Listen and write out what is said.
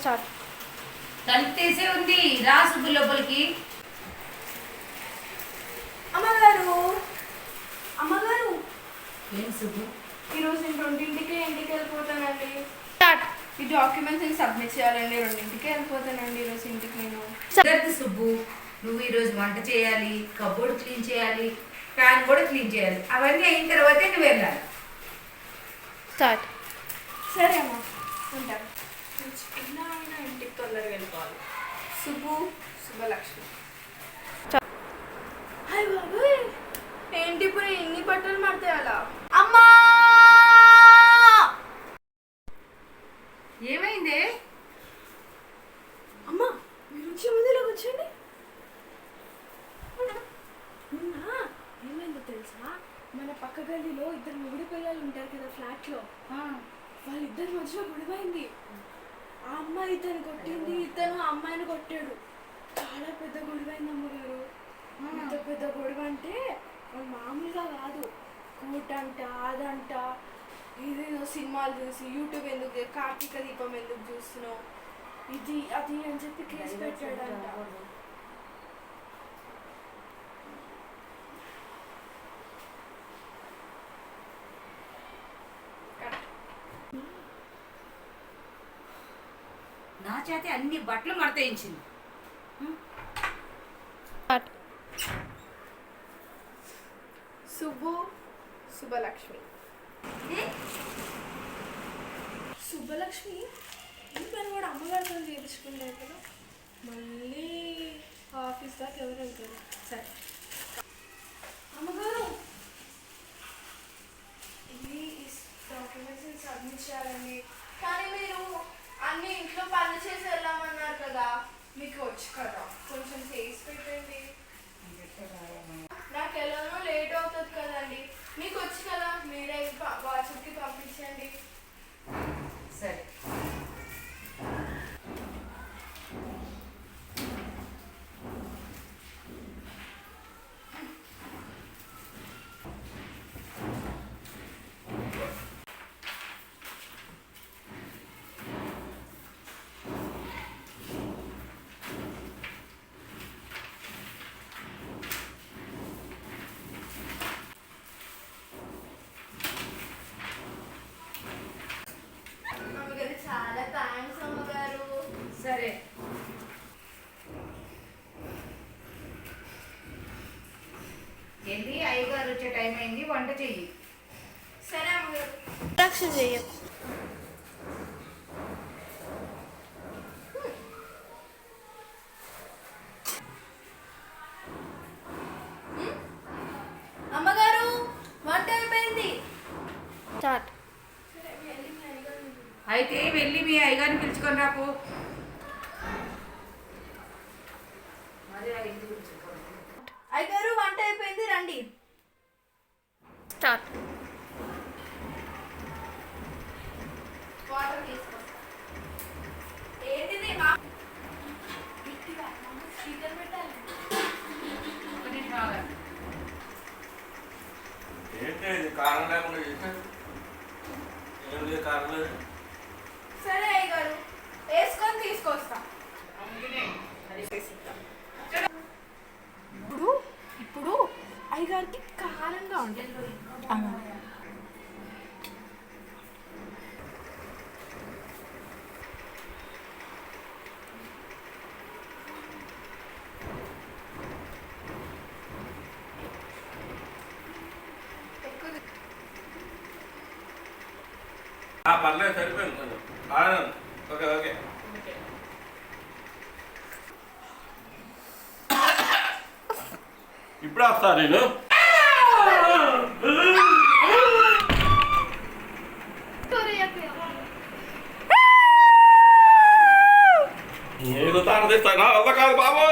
Start తలుపు తీసే ఉంది. రా సుబ్బు లోపలికి. అమ్మగారు అమ్మగారు. ఏం సుబ్బు? ఈరోజు నేను రెండింటికి ఇంటికి వెళ్ళిపోతానండి. స్టార్ట్ ఈ డాక్యుమెంట్స్ నేను సబ్మిట్ చేయాలండి. రెండింటికి వెళ్ళిపోతానండి ఈరోజు ఇంటికి నేను. కుదరదు సుబ్బు నువ్వు ఈరోజు వంట చేయాలి కబోర్డ్ క్లీన్ చేయాలి ఫ్యాన్ కూడా క్లీన్ చేయాలి. అవన్నీ అయిన తర్వాతే నువ్వు వెళ్ళాలి. స్టార్ట్ సరే అమ్మా ఉంటాను తొందరగా వెళ్ళిపోవాలి. శుభు శుభలక్ష్మి. హాయ్ బాబు ఏంటి ఇప్పుడు ఎన్ని బట్టలు మడతాయాలా అమ్మా! ఏమైంది? అమ్మా మీరు వచ్చే ముందులో కూర్చోండి నిన్న ఏమైందో తెలుసా? మన పక్క గల్లీలో ఇద్దరు మొగుడు పిల్లలు ఉంటారు కదా ఫ్లాట్లో. వాళ్ళిద్దరి మధ్యలో గొడవైంది ఆ అమ్మాయి ఇతను కొట్టింది ఇతను ఆ అమ్మాయిని కొట్టాడు. చాలా పెద్ద గొడవైంది అమ్మగారు ఇంత పెద్ద గొడవ అంటే మామూలుగా కాదు. కోట్ అంట అదంట ఇదేదో సినిమాలు చూసి యూట్యూబ్ ఎందుకు కార్తీక దీపం ఎందుకు చూస్తున్నావు? ఇది అది అని చెప్పి కేసు పెట్టాడంట. చేత అన్ని బట్టలు మడతేయించింది. శుభు శుభలక్ష్మి. శుభలక్ష్మి? ఈ పని కూడా అమ్మగారితో చేయించుకుంటారు కదా? మళ్ళీ ఆఫీస్ దాకా ఎవరు వెళ్తారు? సరే. అమ్మగారు! ఇవి డాక్యుమెంట్స్ సబ్మిట్ చేయాలండి. కానీ మీరు అన్ని ఇంట్లో పనులు చేసి వెళ్ళామన్నారు కదా. మీకు వచ్చు కదా. కొంచెం చేసి పెట్టండి నాకు ఎలానో లేట్ అవుతుంది కదండి మీకు వచ్చి కదా మీరే ప- వాట్సాప్కి పంపించండి సరే అమ్మగారు చాలా థ్యాంక్స్ అమ్మగారు సరే వెళ్ళి అయ్యగారు వచ్చే టైం అయింది వంట చెయ్యి. సరే అమ్మగారు. చెయ్యం. అమ్మగారు వంట అయిపోయింది. స్టార్ట్. అయితే వెళ్ళి మీ అయ్యగారిని పిలుచుకొని రాపు మరి ఆ ఇంటి గురించి చెప్పండి. అయ్యగారు వంట అయిపోయింది రండి. స్టార్ట్. వాటర్ తీసుకొస్తా. ఏంటిది? మా స్పీకర్ పెట్టాలి. ఏంటి లేకుండా చేశారు ఏం లేదు లేదు. సరే అయ్యగారు వేసుకొని తీసుకొస్తా. అందుకనే అది ఇప్పుడు ఇప్పుడు అయ్యగారికి కారంగా ఉంటుంది. పర్లేదు సరిపోయింది కొంచెం. Okay okay. ఇప్పుడు వస్తా నేను? तार दिसताय ना आता काय बाबा